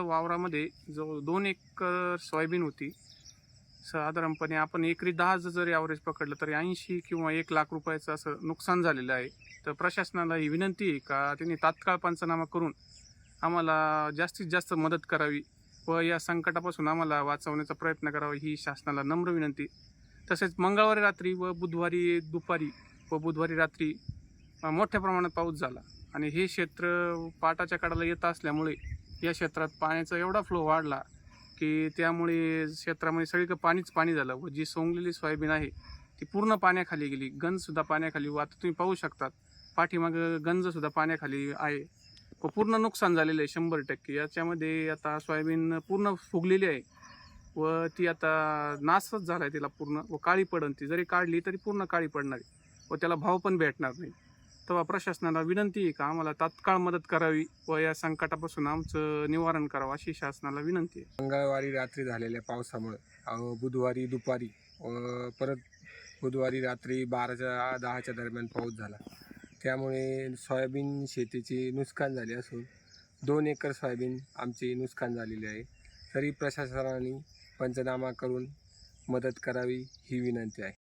वावरामध्ये जो दोन acre soybean होती. साधारणपणे आपण एकरी दहा जर ॲव्हरेज पकडलं तरी ऐंशी किंवा एक लाख रुपयाचं असं नुकसान झालेलं आहे. तर प्रशासनाला ही विनंती आहे का त्यांनी तात्काळ पंचनामा करून आम्हाला जास्तीत जास्त मदत करावी व या संकटापासून आम्हाला वाचवण्याचा प्रयत्न करावा ही शासनाला नम्र विनंती. तसेच मंगळवारी रात्री व बुधवारी दुपारी व बुधवारी रात्री मोठ्या प्रमाणात पाऊस झाला. आणि हे क्षेत्र पाटाच्या काळाला येत असल्यामुळे या क्षेत्रात पाण्याचा एवढा फ्लो वाढला की त्यामुळे क्षेत्रामध्ये सगळीकडे पाणीच पाणी झालं व जी सोंगलेली सोयाबीन आहे ती पूर्ण पाण्याखाली गेली. गंजसुद्धा पाण्याखाली व आता तुम्ही पाहू शकतात पाठीमागं गंजसुद्धा पाण्याखाली आहे व पूर्ण नुकसान झालेलं आहे शंभर टक्के. याच्यामध्ये आता सोयाबीन पूर्ण फुगलेली आहे व ती आता नासच झाला आहे तिला पूर्ण व काळी पडन ती. जरी काढली तरी पूर्ण काळी पडणार आहे व त्याला भाव पण भेटणार नाही. तेव्हा प्रशासनाला विनंती आहे का आम्हाला तात्काळ मदत करावी व या संकटापासून आमचं निवारण करावं अशी शासनाला विनंती आहे. मंगळवारी रात्री झालेल्या पावसामुळे बुधवारी दुपारी व परत बुधवारी रात्री बाराच्या दहाच्या दरम्यान पाऊस झाला. त्यामुळे सोयाबीन शेतीची नुकसान झाले असून दोन एकर सोयाबीन आमचे नुकसान झालेले आहे. तरी प्रशासनाने पंचनामा करून मदत करावी ही विनंती आहे.